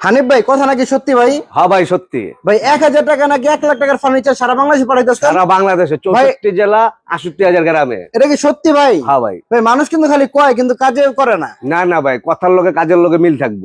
হানিফ ভাই কথা নাকি সত্যি ভাই? হ্যাঁ ভাই সত্যি। ভাই এক হাজার টাকা নাকি এক লাখ টাকার ফার্নিচার সারা বাংলাদেশে পাঠাইতেছেন সারা বাংলাদেশে চৌষট্টি জেলা আষট্টি হাজার গ্রামে। এটা কি সত্যি ভাই? হ্যাঁ ভাই। ভাই মানুষ কিন্তু খালি কয় কিন্তু কাজে করে না। না না ভাই কথার লোকে কাজের লোকে মিল থাকব।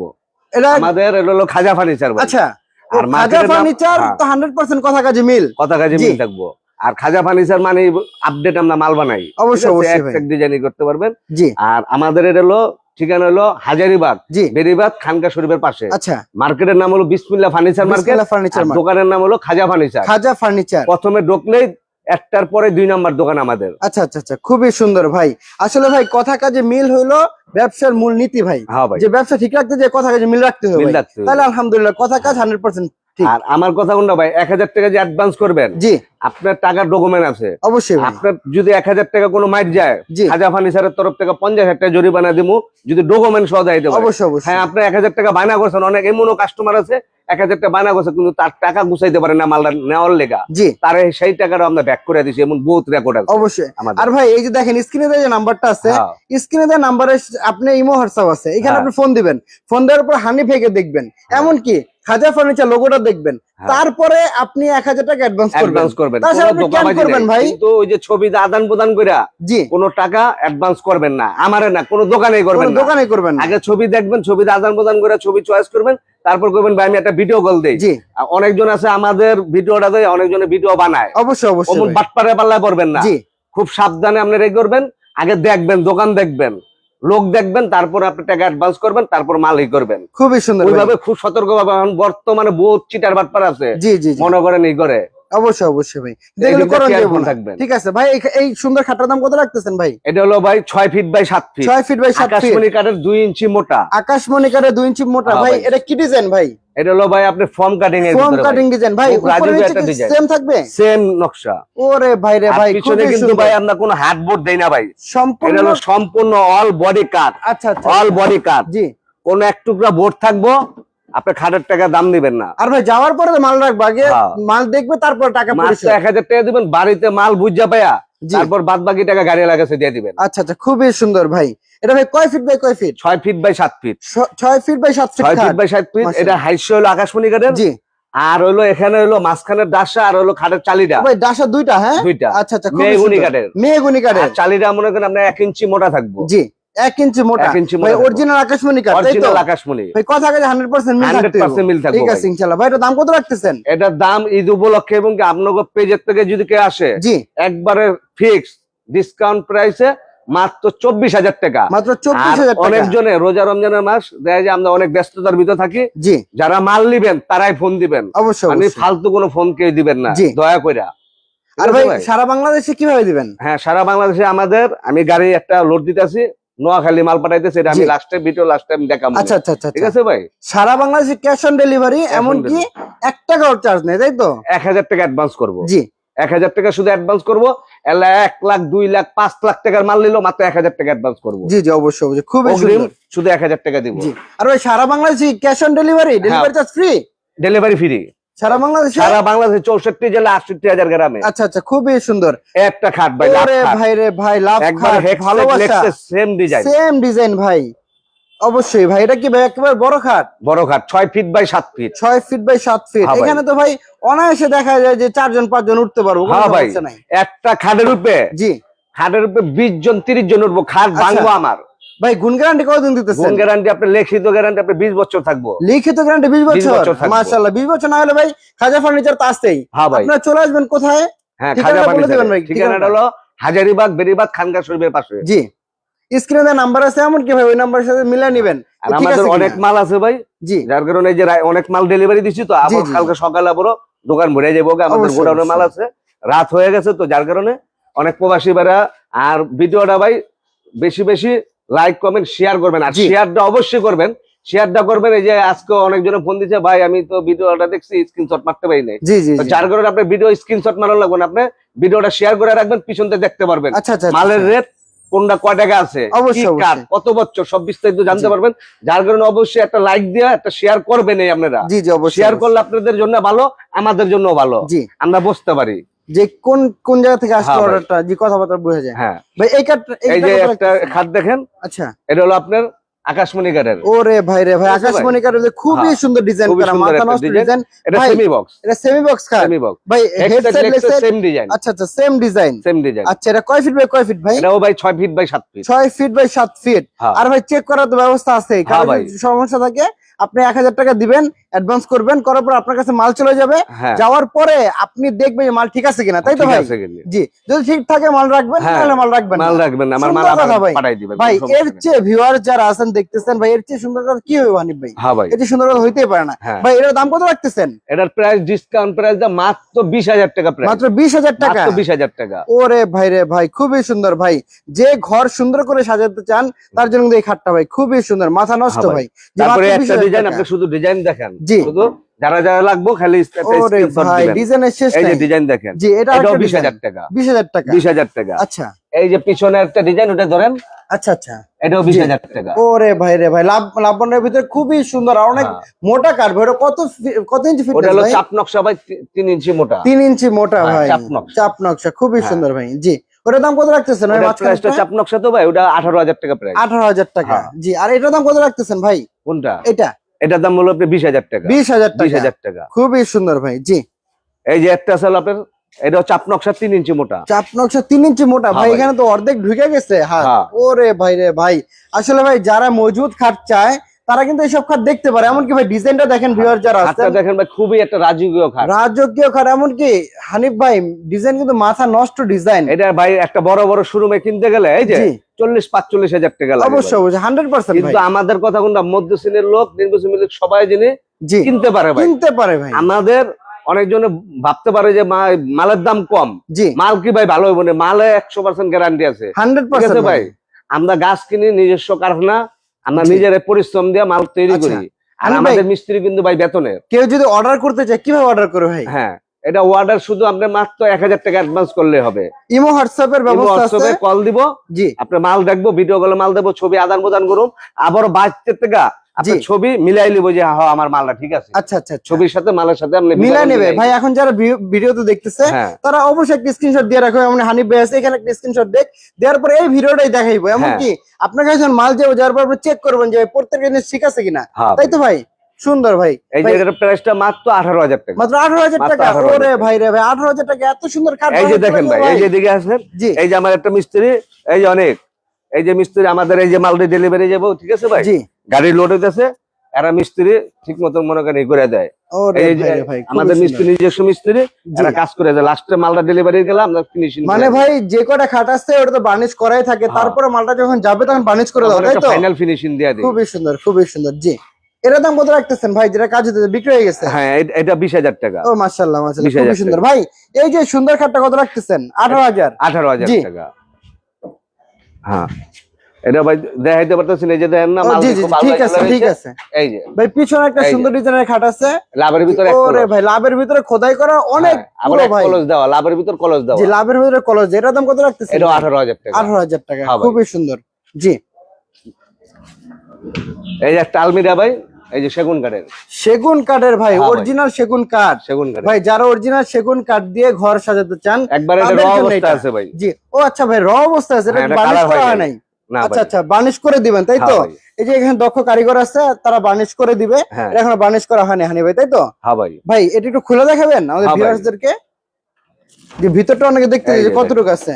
এটা আমাদের এটা হলো খাজা ফার্নিচার আচ্ছা আর খাজা ফার্নিচার হ্যাঁ। তো হান্ড্রেড পার্সেন্ট কথা কাজে মিল। কথা কাজে মিল থাকব। আর খাজা ফার্নিচার মানে আপডেট আমরা মাল বানাই। অবশ্যই। ডিজাইন করতে পারবেন। জি। আর আমাদের এটা হলো ঠিকানা হলো হাজারিবাগ জি। বেরিবাগ খানকা শরীফের পাশে। আচ্ছা। মার্কেটের নাম হলো বিসমিল্লা ফার্নিচার মার্কেট ফার্নিচার দোকানের নাম হলো খাজা ফার্নিচার। খাজা ফার্নিচার। প্রথমে ঢুকলেই একটার পরে দুই নাম্বার দোকান আমাদের। আচ্ছা আচ্ছা আচ্ছা খুবই সুন্দর ভাই। আসলে ভাই কথা কাজে মিল হইল ব্যবসার মূল নীতি ভাই। হ্যাঁ যে ব্যবসা ঠিক রাখতে যে কথা কাজে মিল রাখতে হবে। তাহলে আলহামদুলিল্লাহ কথা কাজ হান্ড্রেড পার্সেন্ট ঠিক। আর আমার কথা কোনটা ভাই এক হাজার টাকা যে অ্যাডভান্স করবেন জি। আপনার টাকার ডকুমেন্ট আছে। অবশ্যই আপনার যদি এক হাজার টাকা কোনো মাইট যায় খাজা ফার্নিচারের তরফ থেকে পঞ্চাশ হাজার টাকা জরিমানা দিবো যদি ডকুমেন্ট সহ দেবো। অবশ্যই অবশ্যই। হ্যাঁ আপনি এক হাজার টাকা বায়না করছেন অনেক এমনও কাস্টমার আছে এক হাজার টাকা বায়না করছে কিন্তু তার টাকা গুছাইতে পারে না মালটা নেওয়ার লেগা। জি। তারে সেই টাকাটা আমরা ব্যাক করে দিছি এমন বহুত রেকর্ড আছে অবশ্যই। আর ভাই এই যে দেখেন স্ক্রিনে যে নাম্বারটা আছে হ্যাঁ, স্ক্রিনে দেওয়া নাম্বারে আপনি ইমো হোয়াটসঅ্যাপ আছে এখানে হ্যাঁ। আপনি ফোন দিবেন। ফোন দেওয়ার পর হানি ফেকে দেখবেন। এমনকি খাজা ফার্নিচার লোগোটা দেখবেন। হ্যাঁ। তারপরে আপনি এক হাজার টাকা অ্যাডভান্স করবেন। অ্যাডভান্স করবেন। তাছাড়া আপনি করবেন ভাই? কিন্তু ওই যে ছবি আদান প্রদান কইরা জি। কোনো টাকা অ্যাডভান্স করবেন না। আমারে না কোনো দোকানেই করবেন না। দোকানে করবেন আগে ছবি দেখবেন ছবিতে আদান প্রদান করে ছবি চয়েস করবেন তারপর করবেন ভাই আমি একটা ভিডিও কল দেই। জি। অনেকজন আছে আমাদের ভিডিওটা দেয় অনেকজনে ভিডিও বানায়। অবশ্যই অবশ্যই। বাটপারে পাল্লায় পড়বেন না। জি। খুব সাবধানে আপনি রেগ করবেন। আগে দেখবেন দোকান দেখবেন। লোক দেখবেন তারপর আপনি টাকা অ্যাডভান্স করবেন তারপর মাল মালই করবেন। খুবই সুন্দর। ওইভাবে খুব সতর্ক ভাবে বর্তমানে বহুত চিটার বাটপার আছে। জি জি জি। মনে করেন এই করে। অবশ্যই অবশ্যই ভাই। করণ। ঠিক আছে ভাই এই- সুন্দর খাটার দাম কত রাখতেছেন ভাই? এটা হলো ভাই ছয় ফিট বাই সাত ফিট ছয় ফিট বাই সাত ফিট আকাশমণি কাঠের দুই ইঞ্চি মোটা। আকাশমণি কাঠে দুই ইঞ্চি মোটা। হ্যাঁ ভাই। এটা কি ডিজাইন ভাই? এটা হলো ভাই আপনি ফর্ম কাটিং এর ভিতরে কাটিং ডিজাইন ভাই একটা design। সেম থাকবে? সেম নকশা। ওরে ভাই রে ভাই পিছনে কিন্তু ভাই আমরা কোনো হাত বোর্ড দেই না ভাই। সম্পূর্ণ এটা হলো সম্পূর্ণ অল বডি কাট আচ্ছা আচ্ছা। অল বডি কাট জি। কোন এক টুকরা বোর্ড থাকব আপনি খাটের টাকা দাম দিবেন না। আর ভাই যাওয়ার পরে মাল রাখব আগে হ্যাঁ। মাল দেখবে তারপর টাকা পরিশোধ। এক হাজার টাকা দিবেন বাড়িতে মাল বুঝা পায়া তারপর বাদ বাকি টাকা গাড়ি লাগাছে দিয়ে দিবেন। আচ্ছা আচ্ছা খুবই সুন্দর ভাই। এটা ভাই কয় ফিট বাই কয় ফিট ছয় ফিট বাই সাত ফিট ছয় ফিট বাই সাত ফিট ছয় ফিট বাই সাত ফিট এটা হাইস্য হলো আকাশমণি কাঠের জি। আর হলো এখানে হলো মাঝখানের ডাসা আর হলো খাটের চালিটা। ভাই ডাসা দুইটা হ্যাঁ? দুইটা। আচ্ছা আচ্ছা মেহগুনি কাঠের মেহগুনি কাঠের চালিটা মনে করেন আমরা এক ইঞ্চি মোটা থাকব। জি। এক ইঞ্চি মোটা। ইঞ্চি মোটা। অরিজিনাল আকাশমণি কাঠ তাই তো? অরিজিনাল আকাশমণি। ভাই কথা কাজে হান্ড্রেড পার্সেন্ট মিল হান্ড্রেড থাকতে হবে। পার্সেন্ট মিল থাকব ঠিক আছে ইনশাল্লাহ ভাই এটা দাম কত রাখতেছেন? এটার দাম ঈদ উপলক্ষে এবং কি আপনাকে পেজের থেকে যদি কেউ আসে জি। একবারে ফিক্স ডিসকাউন্ট প্রাইসে মাত্র চব্বিশ হাজার টাকা। মাত্র চব্বিশ হাজার অনেকজনে রোজা রমজানের মাস দেখা যায় আমরা অনেক ব্যস্ততার ভিতরে থাকি। জি। যারা মাল নিবেন তারাই ফোন দিবেন। অবশ্যই অবশ্যই। ফালতু কোনো ফোন কেউ দিবেন না। দয়া কইরা। ঠিক আর ভাই ভাই? সারা বাংলাদেশে কীভাবে দিবেন? হ্যাঁ সারা বাংলাদেশে আমাদের আমি গাড়ি একটা লোড দিতেছি। নোয়াখালী মাল পাঠাইতেছি এটা আমি জি। Last time video last time দেখাবো আচ্ছা আচ্ছা আচ্ছা ঠিক আচ্ছা। আছে ভাই? সারা বাংলাদেশে ক্যাশ অন ডেলিভারি এমনকি এক টাকাও চার্জ নেই তাই তো? এক হাজার টাকা অ্যাডভান্স করব। জি। এক হাজার টাকা শুধু অ্যাডভান্স করব এলা এক লাখ দুই লাখ পাঁচ লাখ টাকার মাল নিলো মাত্র এক হাজার টাকা অ্যাডভান্স করব। জি জি অবশ্যই অবশ্যই। সুন্দর। শুধু এক হাজার টাকা দিব। আর ভাই সারা বাংলাদেশে cash on delivery delivery charge free delivery free সারা বাংলাদেশে? সারা বাংলাদেশে চৌষট্টি জেলা আটষট্টি হাজার গ্রামে। আচ্ছা আচ্ছা খুবই সুন্দর। একটা খাট ভাই ভাই রে ভাই লাভ ভালোবাসা। সেম ডিজাইন সেম ডিজাইন ভাই অবশ্যই ভাই এটা কি ভাই একেবারে বড় খাট? বড় খাট ছয় ফিট বাই সাত ফিট ছয় ফিট বাই সাত ফিট হ্যাঁ এখানে তো ভাই অনায়াসে দেখা যায় যে চারজন পাঁচজন উঠতে পারব হ্যাঁ একটা খাটের উপরে? জি। খাটের উপরে বিশ জন তিরিশ জন উঠবো খাট আচ্ছা। ভাঙবো আমার। ভাই গুণ গ্যারান্টি কতদিন দিতেছেন? গুণ গ্যারান্টি আপনি লিখিত গ্যারান্টি আপনি বিশ বছর থাকব। লিখিত গ্যারান্টি বিশ 20 বছর? মাশাআল্লাহ বিশ বছর না হলে ভাই খাজা ফার্নিচার তো আসতেই হ্যাঁ ভাই। আপনারা চলে আসবেন কোথায়? হ্যাঁ খাজা ফার্নিচার ঠিকানাটা। হলো হাজারিবাগ বেরিবাগ খানকা শরীফের পাশে। জি। স্ক্রিনে নাম্বার আছে এমন কি ভাই ওই নাম্বারের সাথে মিলে নিবেন। আমাদের অনেক মাল আছে ভাই। জি। যার কারণে এই যে অনেক মাল ডেলিভারি দিচ্ছি তো আবার। কালকে সকালে আবারও দোকান ভরে যাব আমাদের গোডাউনে মাল আছে। রাত হয়ে গেছে তো যার কারণে অনেক প্রবাসী ভাইরা আর ভিডিওটা ভাই বেশি বেশি লাইক কমেন্ট শেয়ার করবেন। আর শেয়ারটা অবশ্যই করবেন। শেয়ারটা করবেন এই যে আজকে অনেকজনে ফোন দিচ্ছে ভাই আমি তো ভিডিওটা দেখছি স্ক্রিনশট মারতে পারি নাই। যার কারণে আপনি ভিডিও স্ক্রিনশট মারার লাগবে না আপনি ভিডিওটা শেয়ার করে রাখবেন পিছন থেকে দেখতে পারবেন। আচ্ছা আচ্ছা আচ্ছা, মালের। রেট কোনটা কয় টাকা আছে কত বছর সব বিস্তারিত জানতে পারবেন। যার কারণে অবশ্যই একটা লাইক দিয়ে একটা শেয়ার করবেন এই আপনারা। জি জি অবশ্যই শেয়ার করলে আপনাদের জন্য ভালো আমাদের জন্য ভালো। আমরা বুঝতে পারি। যে কোন কোন জায়গা থেকে আসছে হ্যাঁ অর্ডারটা যে কথাবার্তা বোঝা যায় হ্যাঁ। ভাই এই কার্ড এই যে একটা খাট দেখেন? আচ্ছা। এটা হলো আপনার আকাশমণি কাঠের ওরে ভাই রে ভাই বুঝতে পারি? আকাশমণি কাঠের যে খুবই হ্যাঁ, সুন্দর ডিজাইন করা মাথা নষ্ট ডিজাইন এটা সেমি বক্স এটা সেমি বক্স খাট সেমি বক্স ভাই headset leg set same design আচ্ছা আচ্ছা সেম ডিজাইন সেম ডিজাইন আচ্ছা এটা কয় ফিট বাই কয় ফিট ভাই? এটাও ভাই ছয় ফিট বাই সাত ফিট ছয় ফিট বাই সাত ফিট হ্যাঁ। আর ভাই চেক করার তো ব্যবস্থা আছে। কারণ সমস্যা থাকে আপনি এক হাজার টাকা দিবেন অ্যাডভান্স করবেন করার পর আপনার কাছে মাল চলে যাবে। হ্যাঁ। যাওয়ার পরে আপনি দেখবেন মাল ঠিক আছে কিনা তাই তো ভাই। জি যদি ঠিক থাকে মাল রাখবেন হ্যাঁ, তাহলে মাল রাখবেন মাল রাখবেন আমার মাল। পাঠাই দিবেন ভাই এর। চেয়ে ভিউয়ার যারা আছেন দেখতেছেন ভাই এর চেয়ে সুন্দর কথা কি হবে হানিফ ভাই? হ্যাঁ ভাই। এটি সুন্দর কথা হইতেই পারে না। হ্যাঁ। ভাই এটার দাম কত রাখতেছেন? এটার প্রাইস ডিসকাউন্ট প্রাইস দা মাত্র বিশ হাজার টাকা প্রাইস মাত্র বিশ হাজার টাকা? বিশ হাজার টাকা। ওরে ভাই রে ভাই খুবই সুন্দর ভাই। যে ঘর সুন্দর করে সাজাতে চান তার জন্য এই খাটটা ভাই খুবই সুন্দর মাথা নষ্ট হ্যাঁ ভাই। তারপরে একটা ডিজাইন। আপনি শুধু ডিজাইন দেখেন। জি। শুধু যারা যারা লাগবো খালি। ডিজাইনের শেষ এই যে ডিজাইন দেখেন। জি এটা এটাও বিশ হাজার টাকা। বিশ হাজার টাকা। বিশ হাজার টাকা। আচ্ছা। এই যে পিছনে একটা ডিজাইন ওটা ধরেন। আচ্ছা আচ্ছা। এটাও টাকা। ওরে ভাই রে ভাই লাভ লাভবানের ভিতরে খুবই সুন্দর আর অনেক হ্যাঁ। মোটা কাঠ ভাই কত কত ইঞ্চি ফিট ওটা হলো চাপ নকশা ভাই ইঞ্চি মোটা। তিন ইঞ্চি মোটা হ্যাঁ, ভাই। চাপ নকশা। চাপ নকশা খুবই হ্যাঁ। সুন্দর ভাই। জি। ওটার দাম কত রাখতেছেন ওই ওটার চাপ নকশা তো ভাই ওটা আঠারো হাজার টাকা টাকা। জি আর এটার দাম কত রাখতেছেন ভাই? কোনটা? এটা। এটার দাম হলো আপনি বিশ হাজার টাকা। বিশ হাজার বিশ হাজার টাকা। খুবই সুন্দর ভাই জি। এই যে একটা আছে আপনার এটা চাপ নকশা তিন ইঞ্চি মোটা। চাপ নকশা তিন ইঞ্চি মোটা। হ্যাঁ ভাই। এখানে তো অর্ধেক ঢুকে গেছে। হ্যাঁ। হ্যাঁ। ওরে ভাই রে ভাই। আসলে ভাই যারা মজুদ খাট চায় তারা কিন্তু এইসব খাট দেখতে পারে। এমনকি ভাই ডিজাইনটা দেখেন ভিউয়ার যারা আছেন। দেখেন ভাই খুবই একটা রাজকীয় খাট রাজকীয় খাট এমনকি হানিফ ভাই ডিজাইন কিন্তু মাথা নষ্ট ডিজাইন। এটা ভাই একটা বড় বড় শোরুমে কিনতে গেলে এই যে চল্লিশ পাঁচচল্লিশ হাজার টাকা লাগে অবশ্যই অবশ্যই হান্ড্রেড পার্সেন্ট কিন্তু আমাদের কথা কোনটা মধ্য শ্রেণির লোক নিম্ন শ্রেণির লোক সবাই জেনে কিনতে পারে ভাই। কিনতে পারে ভাই। আমাদের অনেকজনে ভাবতে পারে যে মালের দাম কম। জি। মাল কি ভাই ভালো হইব না? মালে একশো পার্সেন্ট গ্যারান্টি আছে। হান্ড্রেড পার্সেন্ট ভাই। আমরা গাছ কিনি নিজস্ব কারখানা আমরা নিজেরা নিজের পরিশ্রম দিয়ে মাল তৈরি আচ্ছা। করি। আর আমাদের মিস্ত্রি কিন্তু ভাই বেতনের। কেউ যদি অর্ডার করতে চায় কীভাবে অর্ডার করে ভাই? হ্যাঁ। এটা অর্ডার শুধু আপনি মাত্র এক হাজার টাকা অ্যাডভান্স করলে হবে। ইমো হোয়াটসঅ্যাপ এর ব্যবস্থা আছে। হোয়াটসঅ্যাপে কল দিব। জি। আপনি মাল দেখব ভিডিও কলে মাল দেবো ছবি আদান প্রদান করুন। আবারও থেকে আপনি ছবি মিলাই নিবো যে হ্যাঁ আমার মালটা ঠিক আছে। আচ্ছা আচ্ছা আচ্ছা। ছবির সাথে মালের সাথে আপনি মিলাই নেবে। ভাই এখন যারা ভিডিও ভিডিওতে দেখতেছে হ্যাঁ। তারা অবশ্যই একটা স্ক্রিনশট দিয়ে রাখবে এমন হানি ভাই আছে এখানে একটা স্ক্রিনশট দেখ। দেওয়ার পরে এই ভিডিওটাই দেখাইবো। এমনকি হ্যাঁ। আপনার কাছে মাল যাব যাওয়ার পর চেক করবেন যে প্রত্যেকটা জিনিস ঠিক আছে কিনা? হ্যাঁ তাই তো ভাই? সুন্দর ভাই। এই এটার প্রাইসটা মাত্র আঠারো হাজার টাকা। মাত্র আঠারো হাজার মাত্র টাকা? 18,000 ওরে ভাই রে ভাই আঠারো হাজার টাকা এত সুন্দর খাট এই যে দেখেন ভাই এই যে দিকে আসেন এই যে আমার একটা মিস্ত্রি এই যে অনেক। এই যে মিস্ত্রি আমাদের এই যে মালটি ডেলিভারি যাব ঠিক আছে ভাই? জি। গাড়ি লোড হইতেছে এরা মিস্ত্রি ঠিক মতো মনে করেন করে দেয়। আমাদের। মিস্ত্রি নিজস্ব মিস্ত্রি। এরা কাজ করে দেয়। লাস্টে মালটা ডেলিভারি গেলাম আমরা ফিনিশিং মানে ভাই যে কটা খাট আসছে ওটা তো বার্নিশ করাই থাকে। হ্যাঁ। তারপরে মালটা যখন যাবে তখন বার্নিশ করে দাও তাই তো? ফাইনাল ফিনিশিং দিয়ে দিই। খুবই সুন্দর খুবই সুন্দর জি। এর দাম কত রাখতেছেন ভাই? যেটা কাজ হতে বিক্রি হয়ে গেছে? হ্যাঁ এটা বিশ হাজার টাকা। ও 20,000 খুবই সুন্দর। ভাই এই যে সুন্দর খাটটা কত রাখতেছেন? আঠারো হাজার? আঠারো হাজার টাকা। হ্যাঁ। এটা ভাই দেখাইতে পারতেছেন এই যে দেখেন না মাল জি দিয়ে জি খুব জি, ভালো ঠিক আছে ঠিক আছে। এই যে। ভাই পিছনে একটা সুন্দর ডিজাইনের খাট আছে। লাভের ভিতরে ওরে ভাই লাভের ভিতরে খোদাই করা অনেক হ্যাঁ, আবার ভাই। কলস দেওয়া লাভের ভিতর কলস দেওয়া। জি লাভের ভিতরে কলেজ এটার দাম কত রাখতেছেন এটা আঠারো হাজার টাকা। আঠারো হাজার টাকা হ্যাঁ খুবই সুন্দর। জি। এই যে একটা আলমিরা ভাই এই যে সেগুন কাঠের। সেগুন কাঠের ভাই হ্যাঁ অরিজিনাল সেগুন কাঠ। সেগুন কাঠের। ভাই যারা অরিজিনাল সেগুন কাঠ দিয়ে ঘর সাজাতে চান একবারে অবস্থা আছে ভাই। জি। ও আচ্ছা ভাই র অবস্থা আছে এটা হ্যাঁ, এটা বার্নিশ করা হয় হয় নাই। আচ্ছা আচ্ছা বার্নিশ করে দিবেন তাই তো? হ্যাঁ এই যে এখানে দক্ষ কারিগর আছে তারা বার্নিশ করে দিবে। হ্যাঁ। এখনও বার্নিশ করা হয়নি হানি ভাই তাই তো? হ্যাঁ ভাই। ভাই এটা একটু খুলে দেখাবেন আমাদের হ্যাঁ ভিউয়ার্সদেরকে? যে ভিতরটা অনেকে দেখতে যে কতটুকু আছে?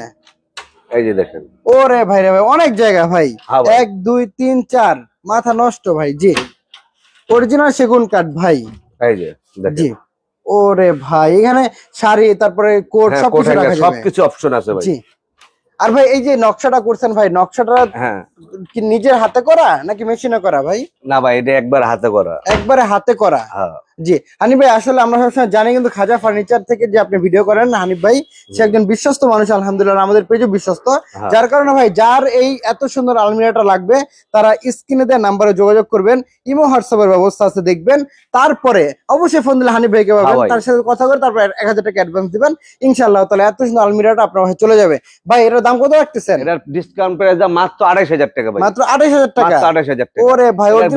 এই যে দেখেন। ওরে ভাই রে ভাই অনেক জায়গা হ্যাঁ ভাই। এক দুই তিন চার। মাথা নষ্ট ভাই জি। অরিজিনাল সেগুন কাঠ ভাই। এই যে জি। ওরে ভাই এখানে শাড়ি তারপরে কোট হ্যাঁ, সব কোট কিছু হ্যাঙ্গার, রাখা যাবে। সবকিছু অপশন আছে ভাই। জি। আর ভাই এই যে নকশাটা করছেন ভাই নকশাটা হ্যাঁ। কি নিজের হাতে করা নাকি মেশিনে করা ভাই? না ভাই এটা একবার হাতে করা। একবারে হাতে করা। হ্যাঁ। জি। হানিফ ভাই আসলে আমরা সবসময় জানি কিন্তু খাজা ফার্নিচার থেকে যে আপনি ভিডিও করেন হানিফ ভাই সে একজন বিশ্বস্ত মানুষ আলহামদুলিল্লাহ আমাদের পেজে বিশ্বস্ত। হ্যাঁ। যার কারণে ভাই যার এই এত সুন্দর আলমিরাটা লাগবে তারা স্ক্রিনে দেওয়া নাম্বারে যোগাযোগ করবেন ইমো হোয়াটসঅ্যাপের ব্যবস্থা আছে দেখবেন। তারপরে অবশ্যই ফোন দিলে হানিফ ভাইকে পাবেন হ্যাঁ তার সাথে কথা করে তারপর এক হাজার টাকা অ্যাডভান্স দিবেন। ইনশাল্লাহ তাহলে এত সুন্দর আলমিরাটা আপনার ভাই চলে যাবে। ভাই এটার দাম কত রাখতেছেন? এটার ডিসকাউন্ট প্রাইস মাত্র আড়াইশ হাজার টাকা ভাই। মাত্র আঠাশ হাজার টাকা? মাত্র আড়াইশ হাজার টাকা। ওরে ভাই কাঠ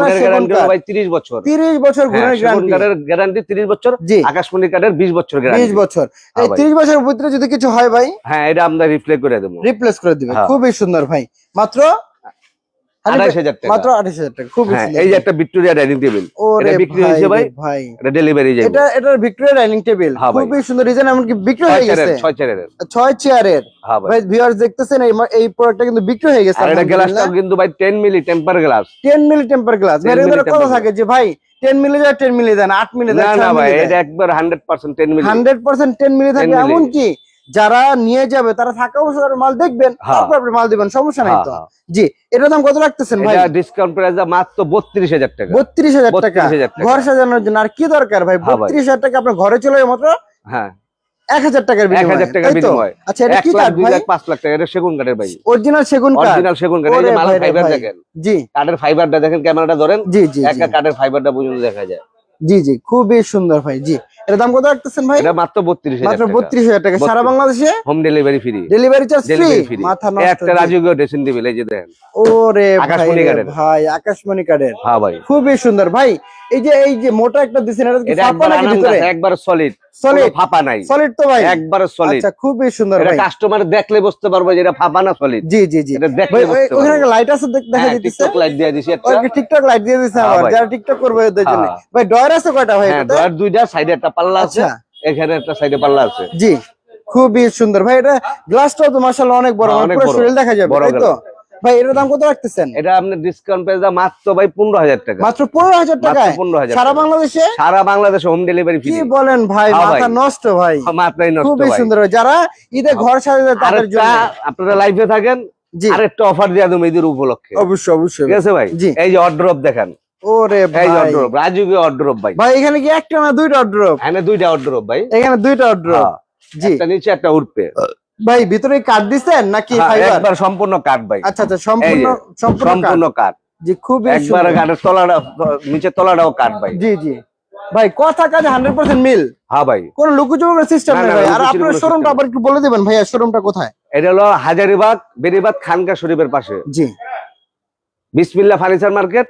ভাই তিরিশ বছর। তিরিশ বছর হ্যাঁ, গুণের গ্যারান্টি কাঠের গ্যারান্টি তিরিশ বছর আকাশমণি কার্ডের বিশ বছর বিশ বছর। এই হ্যাঁ তিরিশ বছরের ভিতরে যদি কিছু হয় ভাই? হ্যাঁ এটা আমরা রিপ্লেস করে দেবো। রিপ্লেস করে দিবে। হ্যাঁ। খুবই সুন্দর ভাই। মাত্র হানিফ আঠাইশ হাজার টাকা মাত্র আঠাশ হাজার টাকা খুব হ্যাঁ এই যে একটা ভিক্টোরিয়া ডাইনিং টেবিল ওরে এটা বিক্রি হয়েছে ভাই? ভাই এটা ডেলিভারি এটা এটার ভিক্টোরিয়া ডাইনিং টেবিল ভাই। খুবই সুন্দর ডিজাইন এমনকি বিক্রি হয়ে গেছে। ছয় চেয়ারের ছয় চেয়ারের হ্যাঁ ভাই। ভিউয়ার্স দেখতেছেন এই প্রোডাক্টটা কিন্তু বিক্রি হয়ে গেছে আর এটা গ্লাসটা কিন্তু ভাই ten milli temper glass 10 milli temper glass 10 milli কথা থাকে যে ভাই 10 মিলি যায় 10 মিলি দেন 8 মিলি দেন না ভাই এটা একবার hundred percent ten milli 100% 10 milli থাকে 10 মিলি। এমন কি যারা নিয়ে যাবে তারা থাকা অবস্থায় মাল দেখবেন হ্যাঁ। তারপর আপনি মাল দিবেন সমস্যা নাই তো। জি এটার দাম কত রাখতেছেন ভাই? ডিসকাউন্ট প্রাইস মাত্র বত্রিশ হাজার টাকা। বত্রিশ হাজার টাকা। 32,000 টাকা। ঘর সাজানোর জন্য আর কি দরকার ভাই? হ্যাঁ ভাই। বত্রিশ হাজার টাকা আপনার ঘরে চলে মাত্র হ্যাঁ। এক হাজার টাকার বিনিময়ে। আচ্ছা এটা কি কাঠ ভাই? লাখ পাঁচ লাখ টাকা। এটা সেগুন কাঠের ভাই। অরিজিনাল সেগুন কাঠ অরিজিনাল সেগুন কাঠ এই যে ওরে মাল ফাইবার দেখেন। জি। কাঠের ফাইবারটা দেখেন ক্যামেরাটা ধরেন। জি জি জি। একটা কাঠের ফাইবারটা পর্যন্ত দেখা যায়। জি জি খুবই সুন্দর ভাই জি। এর দাম কত রাখতেছেন ভাই? এটা মাত্র বত্রিশ মাত্র হাজার বত্রিশ হাজার টাকা। সারা বাংলাদেশে? Home delivery free delivery charge free মাথা নষ্ট একটা রাজকীয় ড্রেসিং টেবিল এই যে দেখেন ওরে আকাশমণি রে ভাই আকাশমণি কাঠের হ্যাঁ ভাই। খুবই সুন্দর। ভাই এই যে এই যে মোটা একটা দিছেন এটা কি এটা একবার নাকি ভিতরে? একবার সলিড সলিড ফাঁপা নাই। সলিড তো ভাই। একবার সলিড আচ্ছা খুবই সুন্দর এটা কাস্টমার দেখলে বুঝতে পারব যে এটা ফাঁপা না সলিড জি জি জি। এটা দেখলে ওখানে লাইট আছে দেখ- যাচ্ছে টিকটক লাইট দিয়ে দিছি একটা। ওকে টিকটক লাইট দিয়ে দিছে হ্যাঁ আবার। যারা টিকটক করবে ওদের জন্য। হ্যাঁ। ভাই ডয়ার আছে কয়টা ভাই? ডয়ার দুইটা সাইডে একটা পাল্লা আছে আচ্ছা। এখানে একটা সাইডে পাল্লা আছে। জি খুবই সুন্দর। ভাই এটা গ্লাসটাও তো মাশাআল্লাহ অনেক বড় হ্যাঁ, মানে অনেক পুরো শরীর দেখা যাবে তাই তো? ভাই এটার দাম কত রাখতেছেন? এটা আপনি ডিসকাউন্ট প্রাইস মাত্র ভাই পনেরো হাজার টাকা। মাত্র পনেরো হাজার মাত্র টাকায়? পনেরো হাজার সারা বাংলাদেশে? সারা বাংলাদেশে হোম ডেলিভারি ফ্রি কি বলেন ভাই হ্যাঁ মাথা নষ্ট ভাই। মাত্রাই নষ্ট খুবই সুন্দর ভাই। যারা ঈদে ঘর সাজাতে তাদের জন্য। আপনারা লাইভে থাকেন জি। আরেকটা অফার দিয়ে দেবো ঈদের উপলক্ষে। অবশ্যই অবশ্যই। ঠিক আছে ভাই। এই যে অর্ড্রপ দেখেন। ওরে ভাই। অর্ড্রপ রাজুকে অর্ড্রপ ভাই? ভাই এখানে কি একটা না দুইটা অর্ডার এখানে দুইটা অর্ড্রপ ভাই। এখানে দুইটা অর্ডার হ্যাঁ, জি। একটা নিচে একটা উঠবে ভাই ভিতরে কাট দিছেন নাকি হ্যাঁ, ফাইবার একবার সম্পূর্ণ কাঠ ভাই। আচ্ছা আচ্ছা সম্পূর্ণ সম্পূর্ণ কাট জি খুবই একবার সুন্দর। তলাটা নিচে তলাটাও কাঠ ভাই। জি জি। ভাই কথা কাজে হান্ড্রেড পার্সেন্ট মিল। হ্যাঁ ভাই। কোন লুকুচুরের সিস্টেম নেই ভাই। আর আপনার শোরুমটা আবার একটু বলে দিবেন ভাইয়া? শোরুমটা কোথায়? এটা হলো হাজারিবাগ বেরিবাগ খানকা শরীফের পাশে। জি। বিসমিল্লা ফার্নিচার মার্কেট।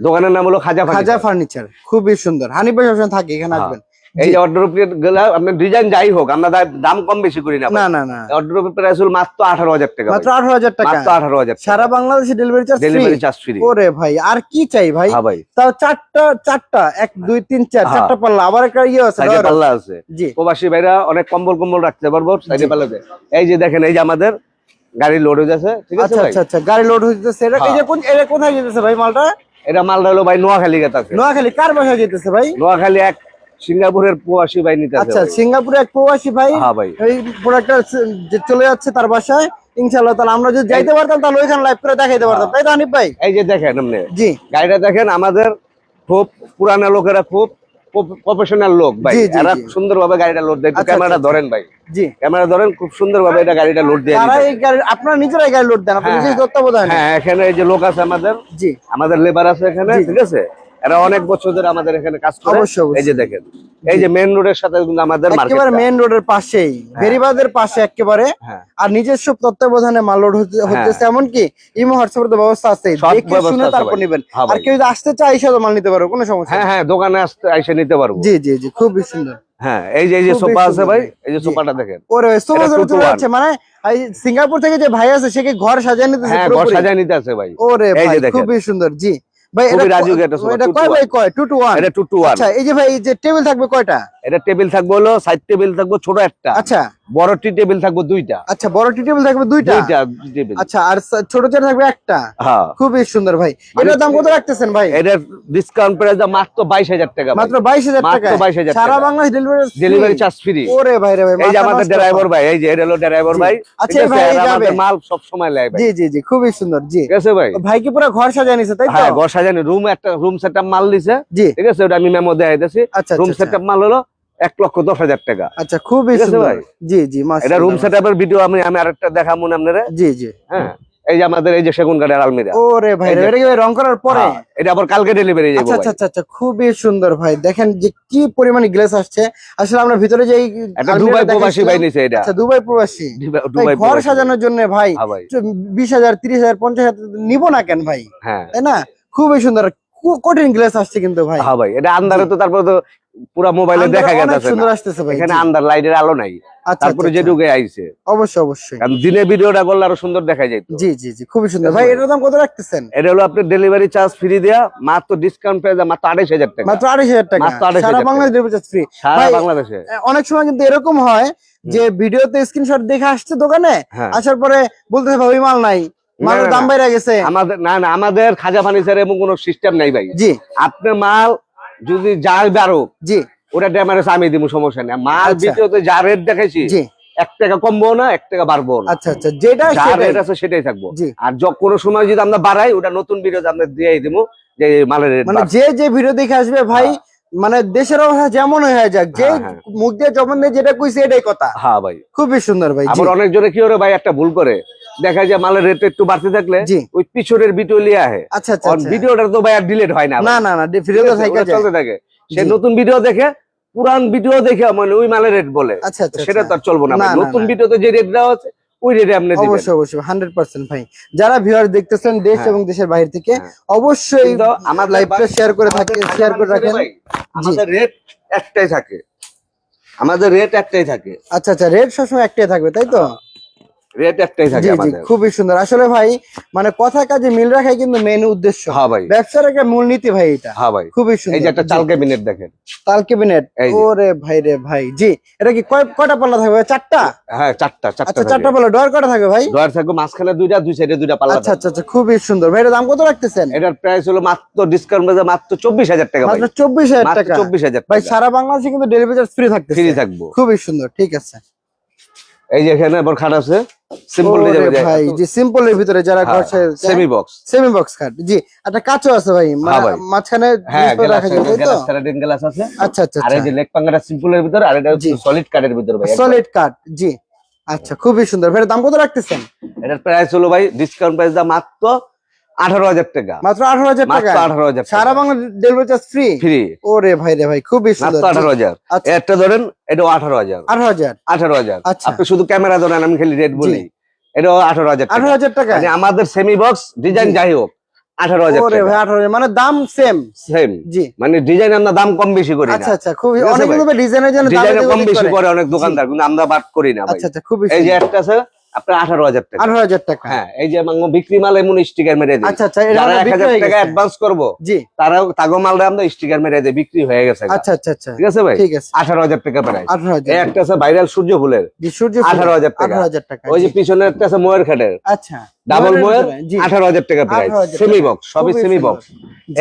দোকানের নাম হলো খাজা খাজা ফার্নিচার খুবই সুন্দর। হানি ভাই সবসময় থাকে এখানে হ্যাঁ। আসবেন। এই অর্ডার গেলে আপনার ডিজাইন যাই হোক আমরা দাম কম বেশি করি না। না না না। অর্ডার প্রাইস হলো মাত্র আঠারো হাজার টাকা মাত্র আঠারো হাজার টাকা। মাত্র আঠারো হাজার সারা বাংলাদেশে delivery charge delivery charge free ওরে ভাই আর কি চাই ভাই? হ্যাঁ ভাই। তাও চারটা চারটা এক দুই তিন চার হ্যাঁ। চারটা পাল্লা। আবার একটা ইয়ে আছে পাল্লা আছে। জি। প্রবাসী ভাইরা অনেক কম্বল কম্বল রাখতে পারব সাইডে। পাল্লাতে এই যে দেখেন এই যে আমাদের গাড়ি লোড হয়ে যাচ্ছে ঠিক আছে আচ্ছা আচ্ছা গাড়ি লোড হয়ে এটা এই যে। কোন এটা কোথায় যেতেছে ভাই মালটা? এটা মালটা হলো ভাই নোয়াখালী গেতাছে নোয়াখালী কার বাসা যেতেছে ভাই? নোয়াখালী এক সিঙ্গাপুরের প্রবাসী ভাই নিতে আচ্ছা সিঙ্গাপুরে এক প্রবাসী ভাই হ্যাঁ ভাই। এই প্রোডাক্টটা যে চলে যাচ্ছে তার বাসায় ইনশাআল্লাহ তাহলে আমরা যদি যাইতে পারতাম তাহলে ওইখানে লাইভ করে দেখাইতে পারতাম। তাই তো হানিফ ভাই? এই যে দেখেন আপনি। জি। গাড়িটা দেখেন আমাদের খুব পুরানা লোকেরা খুব প্রফেশনাল লোক ভাই। এরা। সুন্দরভাবে গাড়িটা লোড দেয়। আচ্ছা, ক্যামেরাটা আচ্ছা, ধরেন ভাই। জি। ক্যামেরা ধরেন খুব সুন্দরভাবে এটা গাড়িটা লোড দিয়ে আপনারা নিজেরাই গাড়ি লোড দেন আপনি হ্যাঁ, নিজেই তত্ত্বাবধান। হ্যাঁ এখানে এই যে লোক আছে আমাদের। জি। আমাদের লেবার আছে এখানে ঠিক আছে? এরা অনেক বছর ধরে আমাদের এখানে কাজ করে। এই যে দেখেন এই যে মেন রোডের সাথে কিন্তু আমাদের একেবারে মেইন রোডের পাশেই বেরিবাদের পাশে একেবারে। হ্যাঁ। আর নিজস্ব তত্ত্বাবধানে মাল লোড হতে- হতেছে এমনকি ইমো হোয়াটসঅ্যাপের তো ব্যবস্থা আছে দেখে শুনে তারপর। নেবেন। হ্যাঁ আর কেউ যদি আসতে চায় এসে মাল নিতে পারো কোনো সমস্যা হ্যাঁ হ্যাঁ দোকানে আসতে এসে নিতে পারব। জি জি জি খুবই সুন্দর। হ্যাঁ এই যে এই যে সোফা আছে ভাই। এই যে। সোফাটা দেখেন। ওরে সোফা চলে যাচ্ছে মানে সিঙ্গাপুর থেকে যে ভাই আছে সে কি ঘর সাজিয়ে নিতেছে হ্যাঁ ঘর? সাজায় নিতে আছে ভাই। ওরে এই যে দেখেন। খুবই সুন্দর। জি। ভাই এটা কয়। বাই কয় টু এটা টু আচ্ছা এই যে ভাই এই যে টেবিল থাকবে কয়টা? এটা টেবিল থাকব হলো সাইড টেবিল থাকবে ছোট একটা। আচ্ছা। বড় টি টেবিল থাকবে দুইটা। আচ্ছা বড় টি টেবিল থাকবে দুইটা? দুইটা টেবিল। আচ্ছা আর ছোট চেয়ার থাকবে একটা? হ্যাঁ। খুবই সুন্দর ভাই। এটার দাম কত রাখতেছেন ভাই? এটা ডিসকাউন্ট প্রাইস মাত্র বাইশ হাজার টাকা মাত্র বাইশ হাজার মাত্র টাকা 22,000 সারা Bangladesh delivery delivery charge free ওরে ভাই রে ভাই এই যে আমাদের ড্রাইভার ভাই এই যে এটা হলো ড্রাইভার ভাই আচ্ছা? ভাই। আমাদের মাল সব সময় লাই ভাই। জি জি জি খুবই সুন্দর জি। ঠিক আছে ভাই? ভাই কি পুরো ঘর সাজিয়ে নিছে তাই তো? হ্যাঁ ঘর সাজানি রুম একটা রুম সেটআপ মাল দিছে জি। ঠিক আছে? ওটা আমি মেমো দেখাই আচ্ছা রুম সেটআপ মাল হলো এক লক্ষ দশ হাজার টাকা। আচ্ছা খুবই সুন্দর। ভাই? জি জি এটা রুম সেটআপের ভিডিও আমি আমি আরেকটা দেখাবো না আপনারা? জি জি। হ্যাঁ এই যে আমাদের এই যে সেগুন কাঠের আলমিরা। ওরে ভাই এটা কি রং করার পরে? হ্যাঁ, এটা আবার কালকে ডেলিভারি যাব আচ্ছা আচ্ছা আচ্ছা আচ্ছা খুবই সুন্দর ভাই। দেখেন যে কি পরিমাণে গ্লেস আসছে। আসলে আমরা ভিতরে যে এই একটা দুবাই প্রবাসী ভাই নিছে এটা। আচ্ছা দুবাই প্রবাসী। দুবাই- ঘর সাজানোর জন্য ভাই হ্যাঁ ভাই। বিশ হাজার তিরিশ হাজার পঞ্চাশ হাজার নিবো না কেন ভাই? হ্যাঁ। তাই না? খুবই সুন্দর। কঠিন গ্লাস আসছে কিন্তু ভাই। হ্যাঁ ভাই এটা আন্দারে তো তারপরে তো পুরা মোবাইলে দেখা গেছে সুন্দর আসতেছে ভাই এখানে জি। আন্দার লাইটের আলো নাই। আচ্ছা তারপরে যে ঢুকে আইছে। আচ্ছা। অবশ্যই অবশ্যই। কারণ দিনে ভিডিওটা করলে আরও সুন্দর দেখা যেত জি জি জি খুবই সুন্দর। ভাই এটার দাম কত রাখতেছেন? এটা হলো আপনার ডেলিভারি চার্জ ফ্রি দেয়া মাত্র ডিসকাউন্ট মাত্র হাজার টাকা। মাত্র আড়াইশ হাজার টাকা। মাত্র 28,000 সারা বাংলাদেশ ডেলিভারি ফ্রি সারা বাংলাদেশে। অনেক সময় কিন্তু এরকম হয় যে ভিডিওতে স্ক্রিনশট দেখে আসছে দোকানে হ্যাঁ। আসার পরে বলতে ভাই মাল নাই। মালের দাম। বাইরে গেছে। আমাদের না না আমাদের খাজা ফার্নিচার এমন কোনো সিস্টেম নাই ভাই। জি। আপনার মাল যদি যার বারো জি। ওটা ড্যামারেজ আমি দিব সমস্যা নেই। মাল আচ্ছা। দ্বিতীয়তে যা রেট দেখাইছি জি। এক টাকা কমবো না এক টাকা বাড়বো না। আচ্ছা আচ্ছা যেটা রেট আছে সেটাই থাকব। জি। আর যখন কোনো সময় যদি আমরা বাড়াই ওটা নতুন ভিডিও আমরা দিয়ে দিব যে মালের রেট মানে যে যে ভিডিও দেখে আসবে ভাই মানে দেশের অবস্থা যেমন হয়ে যাক যে হ্যাঁ, হ্যাঁ। মুখ দিয়ে দিয়ে যেটা কইছে এটাই কথা। হ্যাঁ ভাই। খুবই সুন্দর ভাই জি। আবার অনেকজনে কি করে ভাই একটা ভুল করে দেখা যায় মালের রেট একটু বাড়তে থাকলে ওই পিছনের ভিডিও লিয়ে আহে। আচ্ছা আচ্ছা আচ্ছা। ভিডিওটা তো ভাই আর ডিলিট হয় না না না না ভিডিও তো চলতে থাকে। সে নতুন ভিডিও দেখে পুরান ভিডিও দেখে মানে ওই মালের রেট বলে। আচ্ছা আচ্ছা সেটা তো আচ্ছা। আর চলবো না নতুন। ভিডিওতে যে রেট দেওয়া আছে ওই রেটে আপনি দিবেন। অবশ্যই অবশ্যই হান্ড্রেড পার্সেন্ট ভাই। যারা ভিউয়ার দেখতেছেন দেশ হ্যাঁ। এবং দেশের বাইরে থেকে হ্যাঁ। অবশ্যই লাইভটা শেয়ার করে থাকে শেয়ার করে রাখেন। আমাদের রেট একটাই থাকে। আমাদের রেট একটাই থাকে। আচ্ছা আচ্ছা রেট সবসময় একটাই থাকবে তাই তো? রেট একটাই থাকে জি জি আমাদের। খুবই সুন্দর। আসলে ভাই মানে কথা কাজে মিল রাখাই কিন্তু মেন উদ্দেশ্য। হ্যাঁ ভাই। ব্যবসার একটা মূলনীতি ভাই এটা। হ্যাঁ ভাই। খুবই এই যে একটা চাল ক্যাবিনেট দেখেন। তাল ক্যাবিনেট ওরে ভাই রে ভাই। জি এটা কি কয় কয়টা পাল্লা থাকবে চারটা? হ্যাঁ চারটা আচ্ছা চারটা চারটা পাল্লা। ডয়ার কয়টা থাকবে ভাই? ডয়ার থাকবে মাঝখানে দুইটা দুই সাইডে দুইটা পাল্লা আচ্ছা আচ্ছা আচ্ছা খুবই সুন্দর। ভাই এটার দাম কত রাখতেছেন? এটার প্রাইস হলো মাত্র ডিসকাউন্ট বাজার মাত্র চব্বিশ হাজার টাকা ভাই। মাত্র চব্বিশ হাজার মাত্র টাকা। চব্বিশ হাজার ভাই সারা বাংলাদেশে কিন্তু ডেলিভারি চার্জ ফ্রি থাকতেছে। ফ্রি থাকব। খুবই সুন্দর ঠিক আছে। এই যে এখানে আবার খাট আছে। সিম্পল ডিজাইন ভাই জি সিম্পল এর ভিতরে যারা করছে semi box semi box cut জি একটা কাচও আছে ভাই হ্যাঁ মাঝখানে হ্যাঁ জিনিসপত্র রাখা যাবে তো? গ্লাস গ্লাস আছে। আচ্ছা আচ্ছা আর এই যে লেগ পাঙ্গাটা সিম্পলের ভিতর আর এটা হচ্ছে সলিড কাঠের ভিতরে ভাই সলিড কাট জি। আচ্ছা খুবই সুন্দর। দাম কত রাখতেছেন? এটার প্রাইস হলো ভাই ডিসকাউন্ট প্রাইস দাম মাত্র আঠারো হাজার টাকা। মাত্র আঠারো হাজার টাকা আঠারো হাজার সারা Bangla delivery charge free free ওরে ভাই রে ভাই খুবই সুন্দর। আঠারো হাজার। আচ্ছা। একটা ধরেন এটাও আঠারো হাজার। আঠারো হাজার? আঠারো হাজার। আচ্ছা। আপনি শুধু ক্যামেরা ধরেন আমি খালি রেট বলি। এটাও আঠারো হাজার আঠারো হাজার টাকা মানে আমাদের সেমি বক্স ডিজাইন যাই হোক আঠারো হাজার ওরে ভাই আঠারো মানে দাম সেম সেম জি। মানে ডিজাইন আমরা দাম কম বেশি করি আচ্ছা আচ্ছা খুবই অনেক ডিজাইনের জন্য দাম কম বেশি করে। অনেক দোকানদার কিন্তু আমরা বাদ করি না আচ্ছা আচ্ছা খুবই এই যে একটা আছে আপনার আঠারো হাজার টাকা। আঠারো হাজার টাকা। হ্যাঁ এই যে বিক্রি মাল এমন স্টিকার মেরে দিই আচ্ছা আচ্ছা যারা মানে এক হাজার টাকা অ্যাডভান্স করব জি। তারাও তাগো মালটা আমরা স্টিকার মেরে বিক্রি হয়ে গেছে। আচ্ছা আচ্ছা আচ্ছা। ঠিক আছে ভাই? ঠিক আছে। আঠারো হাজার টাকা প্রাইস আঠারো হাজার একটা আছে ভাইরাল সূর্য ফুলের। সূর্য আঠারো হাজার টাকা। আঠারো হাজার টাকা ওই যে পিছনে একটা আছে ময়ের খাটের। আচ্ছা। ডাবল ময়ের আঠারো হাজার টাকা প্রাইস সেমি বক্স সবই সেমি বক্স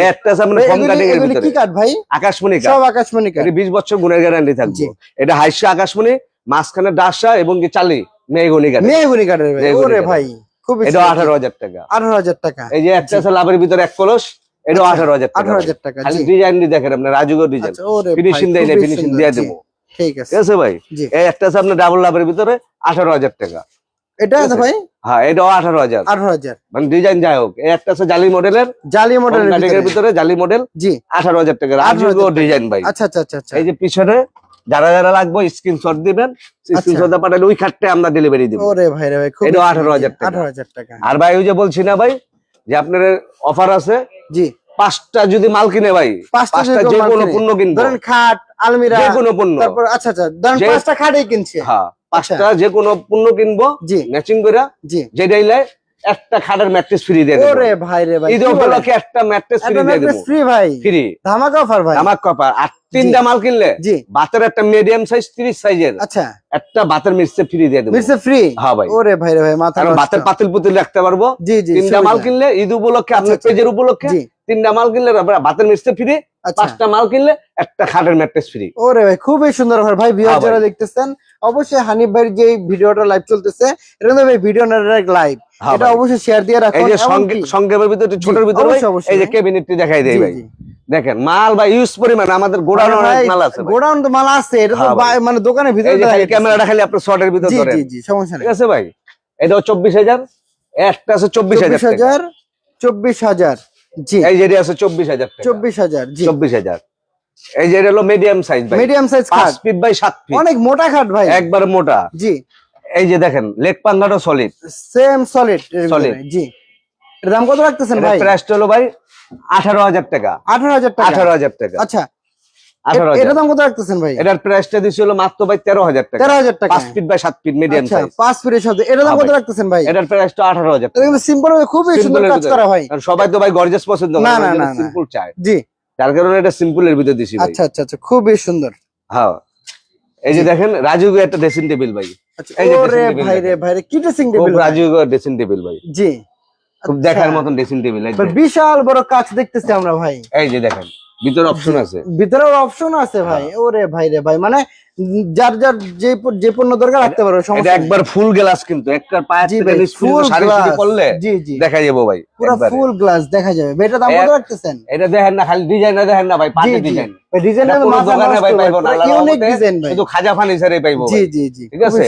একটা আছে আপনার ভাই, ফোম কাটিং এর এগুলি কি ভিতরে ভাই? আকাশমণি সব আকাশমণি বছর গুণের গ্যারান্টি থাকবে। এটা হাইসা আকাশমণি মাঝখানে ডাসা এবং কি চালি। মেঘনি কাঠ মেহগুনি কাঠের ভাই মেহগনি ওরে ভাই খুবই এটা সুন্দর। আঠারো হাজার টাকা। আঠারো হাজার টাকা। এই যে একটা আছে লাভের ভিতরে এক কলস এটাও আচ্ছা, আঠারো হাজার টাকা আঠারো হাজার টাকা খালি ডিজাইন দেখেন আপনার রাজুগর ডিজাইন আচ্ছা ফিনিশিং না ফিনিশিং দিয়ে জি। ঠিক আছে। ঠিক আছে ভাই? এই একটা আছে আপনার ডাবল লাভের ভিতরে আঠারো হাজার টাকা। এটা আছে। ভাই? হ্যাঁ এটাও আঠারো হাজার। আঠারো হাজার। মানে ডিজাইন যাই হোক এই একটা আছে জালি মডেলের জালি মডেলের ভিতরে। জালি মডেল জি। আঠারো হাজার টাকা। 18,000 রাজুগর ডিজাইন ভাই। আচ্ছা আচ্ছা আচ্ছা আচ্ছা। এই যে পিছনে যারা যারা লাগবে স্ক্রিনশট দিবেন স্ক্রিনশট পাঠালে ওই খাটটা আমরা ডেলিভারি দিব। ওরে ভাই রে ভাই খুব এটাও 18,000 টাকা। আঠারো হাজার টাকা। আর ভাই ওই যে বলছি না ভাই যে আপনার অফার আছে জি। পাঁচটা যদি মাল কিনে ভাই পাঁচটা যে কোনো। পণ্য কিনবো। ধরেন খাট আলমিরা যে কোনো পণ্য। তারপর আচ্ছা আচ্ছা ধরেন পাঁচটা খাটই কিনছে। হ্যাঁ পাঁচটা যে কোনো পণ্য কিনবো জি। ম্যাচিং করে জি। যেটাই লাই একটা খাটের ম্যাট্রেস ফ্রি দিয়ে দেবো। ওরে ভাই রে ভাই ঈদ উপলক্ষে একটা ম্যাট্রেস ফ্রি দিয়ে দেবো। ফ্রি ভাই ফ্রি ধামাকা অফার ভাই। আমার কপার আর তিনটা মাল কিনলে? জি। বাতের একটা মিডিয়াম সাইজ তিরিশ সাইজের আচ্ছা। একটা বাতের মিক্সে ফ্রি দিয়ে দেবো। মিটছে ফ্রি হ্যাঁ ভাই। ওরে ভাই রে ভাই মাথা নষ্ট। বাতের পাতিল পুতিল রাখতে পারব। জি জি তিনটা মাল কিনলে ঈদ উপলক্ষে আপনার আচ্ছা, আচ্ছা। পেজের উপলক্ষে জি। তিনটা মাল কিনলে বাতের মিক্সে ফ্রি আচ্ছা। পাঁচটা মাল কিনলে একটা খাটের ম্যাট্রেস ফ্রি ওরে ভাই খুবই সুন্দর অফার ভাই ভিউয়ার হ্যাঁ যারা দেখতেছেন অবশ্যই হানিফ ভাইয়ের যে ভিডিওটা লাইভ চলতেছে এটা কিন্তু ভাই ভিডিও না লাইভ এটা অবশ্যই শেয়ার দিয়ে এই রাখুন যে এমনকি- সংক্ষেপের ভিতরে ছোটের ভিতরে এই যে ভাই। কেবিনেটটি দেখাই দেয় ভাই। দেখেন মাল বা ইউজ পরিমাণ আমাদের গোডাউন অনেক মাল আছে গোডাউন তো মাল আছে এটা তো হ্যাঁ মানে দোকানের ভিতরে এই খালি ক্যামেরাটা খালি আপনার শর্টের ভিতর ধরেন। জি জি সমস্যা নেই। ঠিক আছে ভাই? এটাও চব্বিশ হাজার একটা আছে চব্বিশ হাজার চব্বিশ টাকা। হাজার চব্বিশ হাজার জি। এই যেটি আছে চব্বিশ হাজার টাকা। চব্বিশ হাজার জি। চব্বিশ হাজার। এই যে এটা হলো মিডিয়াম সাইজ ভাই মিডিয়াম সাইজ খাট। ফিট বাই সাত ফিট অনেক মোটা খাট ভাই। একবার মোটা। জি। এই যে দেখেন লেগ পাঙ্গাটা সলিড সেম সলিড Solid। জি। এর দাম কত রাখতেছেন ভাই? প্রাইসটা হলো ভাই আঠারো হাজার টাকা। আঠারো হাজার টাকা। আঠারো হাজার টাকা। আচ্ছা। এটা দাম কত রাখতেছেন ভাই? এটার প্রাইসটা দিছি হলো মাত্র ভাই তেরো হাজার টাকা। তেরো হাজার টাকা। পাঁচ ফিট বাই সাত ফিট মিডিয়াম আচ্ছা সাইজ পাঁচ ফিটের সাথে। এটা দাম হ্যাঁ কত রাখতেছেন ভাই? এটার প্রাইসটা আঠারো হাজার এটা টাকা। কিন্তু সিম্পল খুবই সুন্দর কাজ করা ভাই সবাই তো ভাই গর্জেস পছন্দ না, না, না। সিম্পল চায়। জি। যার কারণে এটা সিম্পলের ভিতরে দিছি আচ্ছা আচ্ছা আচ্ছা খুবই সুন্দর। হ্যাঁ। এই যে দেখেন রাজুগ একটা ড্রেসিং টেবিল ভাই। আচ্ছা এই যে ওরে ভাই রে ভাই রে কি ড্রেসিং টেবিল রাজুগো ড্রেসিং টেবিল ভাই। জি। খুব আচ্ছা। দেখার মতন ড্রেসিং টেবিল বিশাল বড় কাজ দেখতেছি আমরা ভাই। এই যে দেখেন ভিতরে অপশন আছে? ভিতরেও অপশন আছে ভাই। হ্যাঁ। ওরে ভাই রে ভাই মানে যার যার যে যে পণ্য দরকার রাখতে পারবে সমস্যা একবার ফুল গ্লাস কিন্তু একটা ভাই নিচ ফুল সারি গ্লাস করলে দেখা যাব ভাই পুরো ফুল গ্লাস দেখা যাবে। এটা দাম কত রাখতেছেন? এটা দেখেন না খালি ডিজাইন দেখেন না ভাই জি ডিজাইন মাথা দোকানে ভাই পাইবো না, ইউনিক ডিজাইন ভাই? শুধু খাজা ফার্নিচারে পাইবো জি জি জি। ঠিক আছে?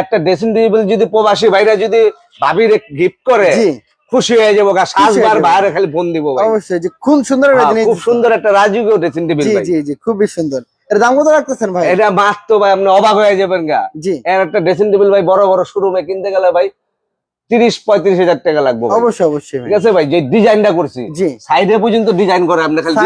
একটা ড্রেসিং টেবিল যদি প্রবাসী ভাইরা যদি ভাবির গিফট করে জি। খুশি হয়ে যাব সাজবার বাইরে খালি ফোন দিব অবশ্যই খুব সুন্দর একটা হ্যাঁ, খুব সুন্দর একটা রাজকীয় ড্রেসিং টেবিল জি জি খুবই সুন্দর। এর দাম কত রাখতেছেন ভাই? এটা মাত্র ভাই আপনি অবাক হয়ে যাবেন গা। জি। এর একটা ড্রেসিং টেবিল ভাই বড় বড় শোরুমে কিনতে গেলে ভাই তিরিশ পঁয়ত্রিশ হাজার টাকা লাগবে অবশ্যই অবশ্যই ঠিক আছে ভাই যে ডিজাইনটা করছি জি। সাইডে পর্যন্ত ডিজাইন করে আপনি খালি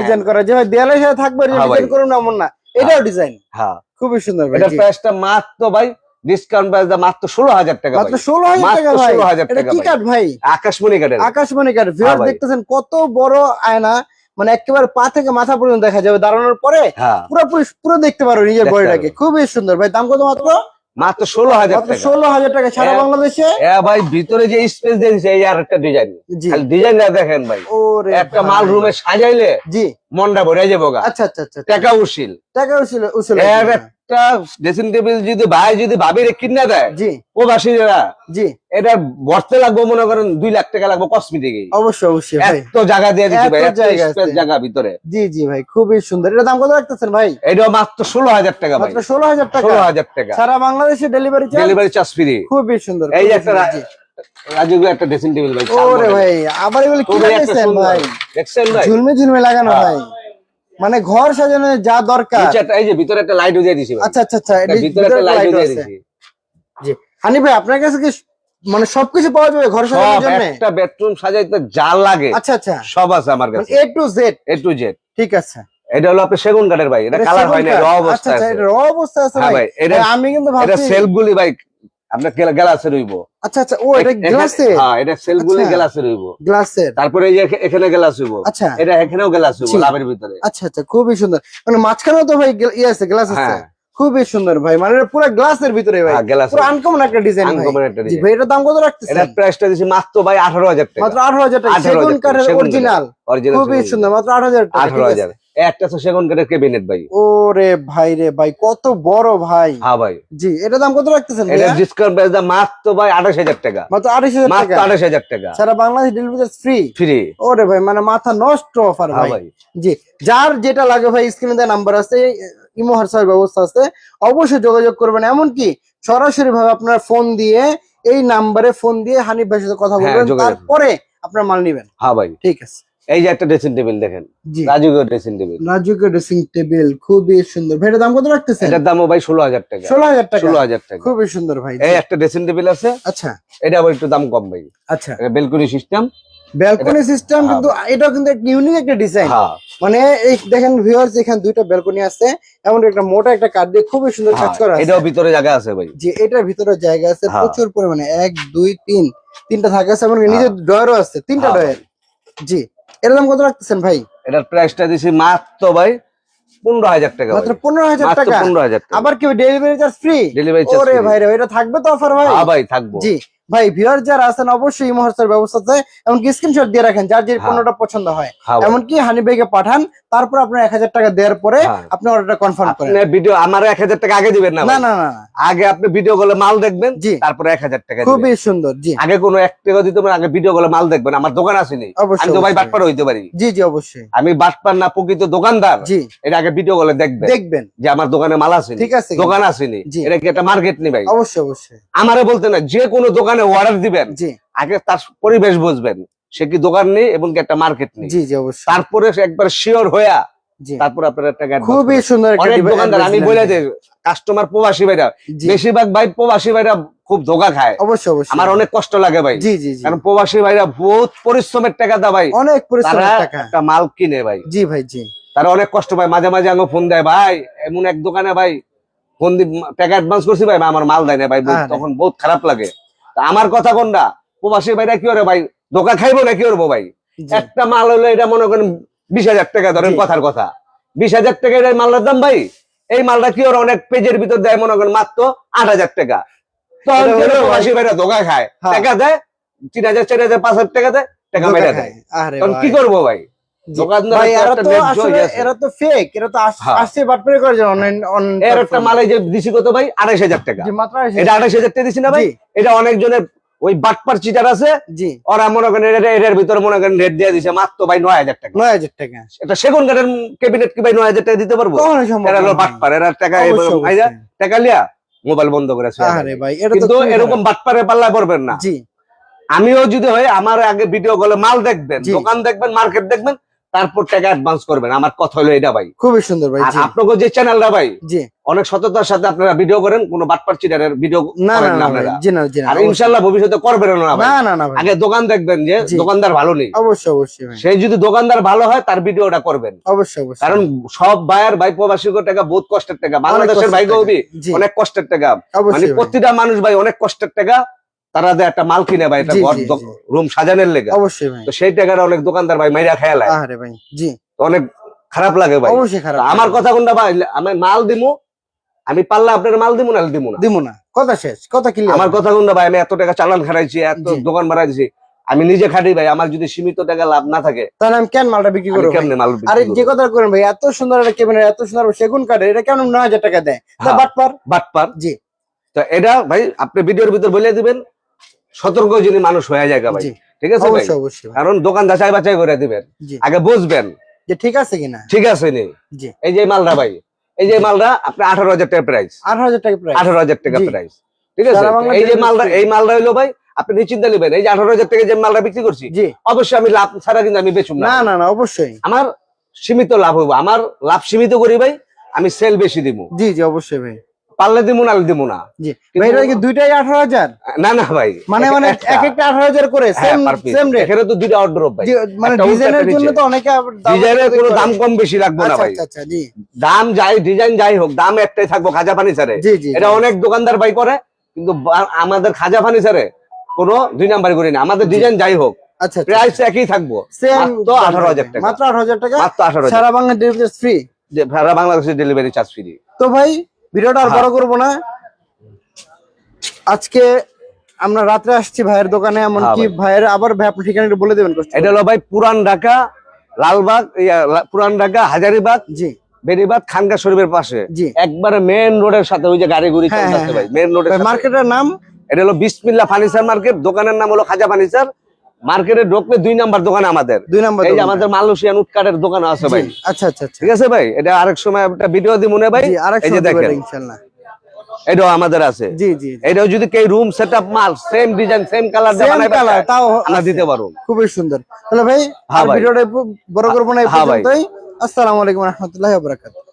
ডিজাইন করা যে ভাই দেয়ালের সাথে থাকবে হ্যাঁ ডিজাইন করুন এমন না এটাও ডিজাইন হ্যাঁ। খুবই সুন্দর ভাই। প্রাইসটা মাত্র ভাই ডিসকাউন্ট প্রাইস মাত্র ষোলো হাজার টাকা মাত্র ষোলো হাজার টাকা ভাই। 16,000 এটা টাকা কি কাঠ ভাই? আকাশমণি কাঠের আকাশমণি কাঠ ভিউয়ার দেখতেছেন কত বড় আয়না মানে একেবারে পা থেকে মাথা পর্যন্ত দেখা যাবে দাঁড়ানোর পরে হ্যাঁ। পুরোপুরি পুরো দেখতে পারো নিজের বডিটাকে। খুবই সুন্দর ভাই। দাম কত মাত্র? মাত্র ষোলো হাজার ষোলো হাজার টাকা সারা বাংলাদেশে? ভাই ভিতরে যে স্পেস দিয়েছে এই আর একটা ডিজাইন খালি দেখেন ভাই। ওরে একটা। মাল রুমে সাজাইলে জি। মনটা ভরে যাব আচ্ছা আচ্ছা আচ্ছা টাকা উশিল টাকা উছিল এর একটা ড্রেসিং টেবিল যদি ভাই যদি ভাবির কিনে দেয় জি। প্রবাসীরা জি। এটা ভরতে লাগবে মনে করেন দুই লাখ টাকা লাগবে কসমেটিক অবশ্যই অবশ্যই ভাই। এত জায়গা দিয়ে দিচ্ছি ভাই এত জায়গা ভিতরে। জি জি ভাই খুবই সুন্দর। এটা দাম কত রাখতেছেন ভাই? এটা মাত্র ষোলো হাজার টাকা মাত্র ষোলো হাজার টাকা। ষোলো হাজার টাকা। সারা বাংলাদেশে ডেলিভারি ডেলিভারি চার্জ ফ্রি খুবই সুন্দর এই একটা সুন্দর, রা- রাজুগু একটা ড্রেসিং টেবিল ভাই ওরে ভাই আবার এগুলো কি লাগাইছেন ভাই। দেখছেন ভাই? ঝুলমে ঝুলমে লাগানো হ্যাঁ। ভাই। মানে ঘর সাজানো যা দরকার। এই যে ভিতরে একটা লাইট দিয়ে দিছি আচ্ছা আচ্ছা আচ্ছা এটা ভিতরে একটা লাইট দিয়ে দিছি। জি। হানি ভাই আপনার কাছে কি মানে সবকিছু পাওয়া যাবে ঘর সাজানোর জন্য? একটা বেডরুম সাজাইতে যা লাগে। আচ্ছা আচ্ছা। সব আছে আমার কাছে। A to Z A to Z ঠিক আছে। এটা হলো আপনার সেগুন কাঠের ভাই। এটা কালার হয় না র অবস্থা আচ্ছা আছে। এটা র অবস্থা আছে ভাই। এটা আমি কিন্তু ভাবছি এটা সেলফ গুলি ভাই আপনার গ্লাসে রইব। আচ্ছা আচ্ছা ও এটা গ্লাসে? হ্যাঁ এটা সেলফ গুলি আচ্ছা। গ্লাসে রইব। তারপরে এই যে এখানে গ্লাস হইব। আচ্ছা। এটা এখানেও গ্লাস হইব লাভের ভিতরে। আচ্ছা আচ্ছা খুবই সুন্দর। মানে মাঝখানেও তো ভাই ইয়ে আছে গ্লাস আছে। হ্যাঁ। খুবই সুন্দর ভাই মানে এটা পুরো গ্লাসের ভিতরে ভাই। হ্যাঁ, গ্লাস পুরো আনকমন একটা ডিজাইন আনকমন একটা ডিজাইন ভাই এটার দাম কত রাখতেছেন? এটার প্রাইসটা দিছি মাত্র ভাই আঠারো হাজার টাকা। মাত্র আঠারো হাজার টাকা। সেগুন কাঠের অরিজিনাল অরিজিনাল খুবই সুন্দর মাত্র আট হাজার টাকা আঠারো ঠিক হাজার। আছে। একটা আছে সেগুন কাঠের ক্যাবিনেট ভাই। ওরে ভাই রে ভাই কত বড় ভাই। হ্যাঁ ভাই। জি এটা দাম কত রাখতেছেন এটা ডিসকাউন্ট প্রাইস দা মাত্র ভাই আঠাশ হাজার টাকা। মাত্র আঠাশ হাজার মাত্র টাকা? আঠাশ হাজার টাকা। সারা বাংলাদেশ ডেলিভারি ফ্রি ফ্রি ওরে ভাই মানে মাথা নষ্ট অফার হ্যাঁ ভাই। জি যার যেটা লাগে ভাই স্ক্রিনে দেওয়া নাম্বার আছে ইমো হোয়াটসঅ্যাপ ব্যবস্থা আছে। অবশ্যই যোগাযোগ করবেন। এমনকি সরাসরি ভাবে আপনার ফোন দিয়ে এই নাম্বারে ফোন দিয়ে হানিফ ভাইয়ের সাথে কথা হ্যাঁ, বলবেন। তারপরে আপনার মাল নিবেন। হ্যাঁ ভাই। ঠিক আছে। এই যে একটা ড্রেসিং টেবিল দেখেন। জি। রাজুগের ড্রেসিং টেবিল রাজুকে ড্রেসিং টেবিল খুবই সুন্দর। ভাই এটার দাম কত রাখতেছেন? এটার দামও ভাই ষোলো হাজার টাকা। ষোলো হাজার টাকা? ষোলো হাজার টাকা। খুবই সুন্দর ভাই। এই একটা ড্রেসিং টেবিল আছে। আচ্ছা। এটা আবার একটু দাম কম ভাই। আচ্ছা। বেলকনি সিস্টেম ব্যালকনি সিস্টেম হ্যাঁ কিন্তু এটা কিন্তু একটা ইউনিক একটা ডিজাইন হ্যাঁ। মানে এই দেখেন ভিউয়ার্স এখানে দুইটা ব্যালকনি আছে। এমন একটা মোটা একটা কাঠ দিয়ে খুবই সুন্দর কাজ করা হ্যাঁ, আছে। এটাও ভিতরে জায়গা আছে ভাই। যে এটার ভিতরে জায়গা আছে হ্যাঁ। প্রচুর পরিমাণে। এক দুই তিন। তিনটা থাকা আছে এমনকি নিজের ডয়ারও আছে। তিনটা হ্যাঁ। ডয়ার জি। এর দাম কত রাখতেছেন ভাই? এটার প্রাইসটা দিছি মাত্র ভাই পনেরো হাজার টাকা মাত্র পনেরো হাজার টাকা? পনেরো হাজার আবার কি ডেলিভারি চার্জ ফ্রি ডেলিভারি ওরে ভাই রে এটা থাকবে তো অফার ভাই? হ্যাঁ ভাই থাকব। জি। ভাই ভিউয়ার যারা আছেন অবশ্যই মহর্সের ব্যবস্থা আছে এমনকি স্ক্রিনশট দিয়ে রাখেন যার যে হ্যাঁ। পণ্যটা পছন্দ হয়। হ্যাঁ এমনকি হানি ভাইকে পাঠান তারপর আপনার এক হাজার টাকা দেওয়ার পরে হ্যাঁ। আপনি অর্ডারটা কনফার্ম করেন। ভিডিও আমার এক হাজার টাকা আগে দিবেন না না না। আগে আপনি ভিডিও গুলো মাল দেখবেন জি। তারপরে এক হাজার টাকা খুবই সুন্দর জি। আগে কোনো এক টাকা দিতে পারেন আগে ভিডিও গুলো মাল দেখবেন। আমার দোকান আসেনি। আমি তো ভাই বাটপার হইতে পারি। জি জি অবশ্যই। আমি বাটপার না প্রকৃত দোকানদার। জি। এটা আগে ভিডিও গুলো দেখবেন। দেখবেন। যে আমার দোকানে মাল আসেনি। ঠিক আছে। দোকান আসেনি। জি। এটা কি একটা মার্কেট নি ভাই? অবশ্যই অবশ্যই। আমারে বলতে না যে কোনো দোকানে অর্ডার দিবেন আগে তার পরিবেশ বুঝবেন। সে কি দোকান নেই এবং একটা মার্কেট নেই। জি জি অবশ্যই। তারপরে একবার শিওর হইয়া তারপর আপনার টাকা advance খুবই সুন্দর অনেক দোকানদার আমি বলে দিই কাস্টমার প্রবাসী ভাইরা বেশিরভাগ ভাই প্রবাসী ভাইরা খুব ধোকা খায়। অবশ্যই অবশ্যই। আমার অনেক কষ্ট লাগে ভাই। জি জি কারণ প্রবাসী ভাইরা বহুত পরিশ্রমের টাকা দা ভাই। অনেক পরিশ্রমের টাকা। একটা মাল কিনে ভাই। জি ভাই জি। তারা অনেক কষ্ট পায়। মাঝে মাঝে আমাকে ফোন দেয় ভাই এমন এক দোকানে ভাই ফোন টাকা অ্যাডভান্স করছি ভাই আমার মাল দেয় না ভাই। তখন বহুত খারাপ লাগে। আমার কথা কোনটা প্রবাসী ভাইরা কি করে ভাই? দোকান খাইবো না কি করব ভাই? একটা মাল হলো এটা মনে করেন বিশ হাজার টাকা ধরেন কথার কথা। বিশ হাজার টাকা এটার মালটার দাম ভাই? এই মালটা কি ওর অনেক পেজের ভিতর দেয় মনে করেন মাত্র আট হাজার টাকা। তখন এটা প্রবাসী ভাইরা ধোকা খায়। হ্যাঁ। টাকা দেয় তিন হাজার চার হাজার পাঁচ হাজার টাকা দেয় টাকা ধোকা খায়। দেয়। তখন কি করব ভাই? জি। দোকানদারের ভাই, তো এরা তো ন্যায্য আসলে আছে। এরা তো ফেক এরা তো। আসছে বাটপারি করার জন্য অনলাইন এর একটা মালে যে দিছি কত ভাই? আড়াইশ হাজার টাকা। জি মাত্র আড়াইশো। এটা আড়াইশ হাজার টাকা দিছি না ভাই? এটা অনেকজনের ওই বাটপার চিটার আছে। জি। ওরা মনে করেন এটার ভিতরে মনে করেন রেট দিয়ে দিছে মাত্র ভাই নয় হাজার টাকা। নয় হাজার টাকা। এটা সেগুন কাঠের ক্যাবিনেট কি ভাই নয় হাজার টাকা দিতে পারব? এরা হলো বাটপার এরা টাকা অবশ্যই, এই- ভাইরা অবশ্যই। টাকা লিয়া মোবাইল বন্ধ করে কিন্তু এরকম বাটপারে পাল্লায় পড়বেন না। জি। আমিও যদি হয় আমার আগে ভিডিও কলে মাল দেখবেন দোকান দেখবেন মার্কেট দেখবেন তারপর টাকা অ্যাডভান্স করবেন। আমার কথা হলো এটা ভাই। খুবই সুন্দর ভাই আর যে চ্যানেলটা ভাই জি। অনেক সততার সাথে আপনারা ভিডিও করেন কোনো বাটপার চিটারের ভিডিও না না আপনারা। জি না জি না আর। ইনশাল্লাহ ভবিষ্যতে করবেন না ভাই। না না না আগে দোকান দেখবেন যে দোকানদার ভালো নেই। অবশ্যই অবশ্যই ভাই। সেই যদি দোকানদার ভালো হয় তার ভিডিওটা করবেন। অবশ্যই অবশ্যই। কারণ সব ভাইয়ের ভাই প্রবাসীর টাকা বহুত কষ্টের টাকা। বাংলাদেশের ভাই টাকা। অনেক কষ্টের টাকা। মানে প্রতিটা মানুষ ভাই অনেক কষ্টের টাকা তারা যে একটা মাল কিনে ভাই একটা ঘর। রুম সাজানোর লেগে। অবশ্যই ভাই। তো সেই টাকাটা অনেক দোকানদার ভাই মাইরা খেয়াল আরে ভাই জি। অনেক খারাপ লাগে ভাই। অবশ্যই খারাপ আমার কথা কোনটা ভাই? আমি মাল দিমু আমি পারলে আপনার মাল দিমু না দিমু না। দিব না। কথা শেষ কথা ক্লিয়ার আমার কথা কোনটা ভাই? আমি এত টাকা চালান খাটাইছি এত দোকান বাড়াইছি আমি নিজে খাটি ভাই। আমার যদি সীমিত টাকা লাভ না থাকে তাহলে আমি কেন মালটা বিক্রি করব কেমনে মাল আরে যে কথা করেন ভাই এত সুন্দর একটা কেবিনের এত সুন্দর সেগুন কাঠের এটা কেন নয় হাজার টাকা দেয়? হ্যাঁ। বাটপার। বাটপার। জি। তো এটা ভাই আপনি ভিডিওর ভিতর বলে দিবেন সতর্ক যিনি মানুষ হয়ে যায় ভাই। ঠিক আছে ভাই? অবশ্যই অবশ্যই কারণ দোকান যাচাই বাছাই করে দিবেন। আগে বুঝবেন। যে ঠিক আছে কিনা? ঠিক আছে নি? এই যে মালটা ভাই এই যে মালটা আপনি আঠারো হাজার টাকা প্রাইস আঠারো হাজার টাকা প্রায় আঠারো হাজার টাকা প্রাইস ঠিক আছে? এই যে মালটা এই মালটা হইল ভাই আপনি নিশ্চিন্তে নেবেন। এই যে আঠারো হাজার টাকা যে মালটা বিক্রি করছি অবশ্যই আমি লাভ ছাড়া কিন্তু আমি বেচুম না। না না না অবশ্যই। আমার সীমিত লাভ হইব। আমার লাভ সীমিত করি ভাই আমি সেল বেশি দিব জি জি অবশ্যই ভাই। পারলে দিব না দিব না। জি। ভাই এটা কি দুইটাই আঠারো হাজার? না না ভাই মানে মানে এক একটা আঠারো হাজার করে হ্যাঁ, সেম সেম রেট এখানে তো দুইটা অর্ডার ভাই। মানে ডিজাইনের জন্য তো অনেকে ডিজাইনের কোনো দাম কম বেশি রাখব না আচ্ছা ভাই। আচ্ছা আচ্ছা জি। দাম যাই ডিজাইন যাই হোক দাম একটাই থাকব খাজা ফার্নিচারে এটা অনেক দোকানদার ভাই করে কিন্তু আমাদের খাজা ফার্নিচারে কোনো দুই নাম্বার করি না। আমাদের ডিজাইন যাই হোক আচ্ছা প্রাইস একই থাকব। সেম আঠারো হাজার টাকা। মাত্র আঠারো হাজার টাকা। মাত্র আঠারো হাজার। সারা বাংলা ডেলিভারি ফ্রি সারা বাংলাদেশের ডেলিভারি চার্জ ফ্রি তো ভাই ভিডিওটা আর হ্যাঁ। বড় করব না। আজকে আমরা রাত্রে আসছি ভাইয়ের দোকানে এমনকি হ্যাঁ ভাইয়ের আবার ভাই আপনি ঠিকানাটা বলে দেবেন এটা হলো ভাই পুরান ঢাকা লালবাগ পুরান ঢাকা হাজারিবাগ জি। বেরিবাগ খানকা শরীফের পাশে। জি। একবারে মেন রোডের সাথে ওই যে গাড়ি গুড়ি হ্যাঁ, ভাই মেন রোডের। মার্কেটের নাম? এটা হলো বিসমিল্লা ফার্নিচার মার্কেট দোকানের নাম হলো খাজা ফার্নিচার মার্কেটে ঢুকলে দুই নাম্বার দোকান আমাদের। দুই নম্বর এই আমাদের মালয়েশিয়ান উৎকাটের দোকান আছে ভাই। আচ্ছা আচ্ছা আচ্ছা। ঠিক আছে ভাই? এটা আরেক সময় একটা ভিডিও দিব মনে ভাই? এই যে দেখেন। ইনশাআল্লাহ এটাও আমাদের আছে। জি জি এটাও যদি কেউ রুম সেটআপ মাল সেম ডিজাইন সেম কালার দিয়ে কালার তাও আমরা দিতে পারব। খুবই সুন্দর। তাহলে ভাই হ্যাঁ ভিডিওটা বড় করব না এই হ্যাঁ। পর্যন্তই। আসসালামু আলাইকুম রহমতুল্লাহ বারাকাতুহু।